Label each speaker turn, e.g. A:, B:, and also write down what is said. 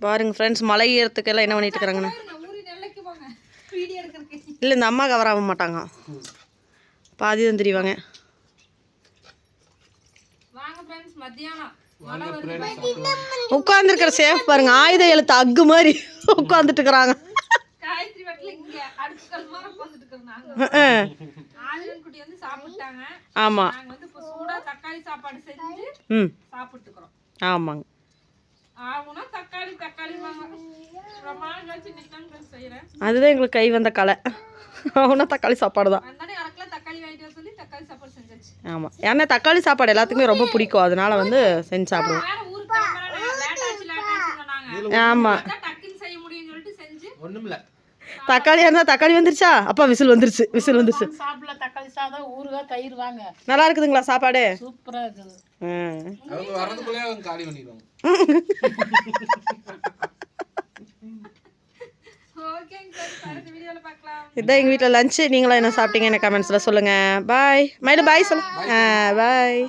A: பாருங்க ஃப்ரெண்ட்ஸ் மலை ஏறத்துக்கெல்லாம் என்ன பண்ணிட்டு இருக்கிறாங்கன்னு
B: ஊரி நெல்லைக்கு போங்க வீடியோ எடுக்கிறதுக்கு
A: இல்லை இந்த அம்மா கவர் ஆக மாட்டாங்க. பாதி தான் தெரிவாங்க. உட்காந்துருக்கிற சேஃப் பாருங்க. ஆயுத எழுத்து அக்கு மாதிரி உட்காந்துட்டு இருக்கிறாங்க.
B: காயத்ரி வீட்டில் இங்க அடுத்த மாதிரி உட்காந்துட்டு இருக்கிறாங்க ஆதிரன் குட்டி வந்து சாப்பிட்டாங்க.
A: ஆமாம்
B: நாங்க வந்து இப்போ சூடா தக்காளி சாப்பாடு செஞ்சு
A: ம்.
B: சாப்பிட்டுக்கிறோம்.
A: ஆமாங்க. அதுதான் எங்களுக்கு கை வந்த கலை அவனா தக்காளி சாப்பாடு தான்.
B: அதனால எனக்குலாம் தக்காளி வாங்கிட்டு வர சொல்லி தக்காளி சாப்பாடு செஞ்சாச்சு.
A: ஆமாம் ஏன்னா தக்காளி சாப்பாடு எல்லாத்துக்குமே ரொம்ப பிடிக்கும். அதனால வந்து செஞ்சு சாப்பிடுவோம்.
B: வேற ஊருக்கு கிளம்புறேன் லேட் ஆச்சு லேட் ஆச்சு சொன்னாங்க
A: ஆமாம்
B: அதான் டக்குன்னு
A: தக்காளியாக இருந்தால் தக்காளி வந்துருச்சா? அப்பா விசில் வந்துருச்சு விசில் வந்துருச்சு.
C: சாப்பிடல தக்காளி சாதம் ஊறுகாய் தயிர் வாங்க.
A: நல்லா இருக்குதுங்களா சாப்பாடு?
C: சூப்பரா இருக்குது.
D: அவங்க அவங்க காலி பண்ணிடுவாங்க.
A: இதான் எங்கள் வீட்டில் லஞ்சு நீங்களும் என்ன சாப்பிட்டீங்க? என்ன கமெண்ட்ஸில் சொல்லுங்கள் பாய் மயிலு பாய் சொல்லு. ஆ பாய்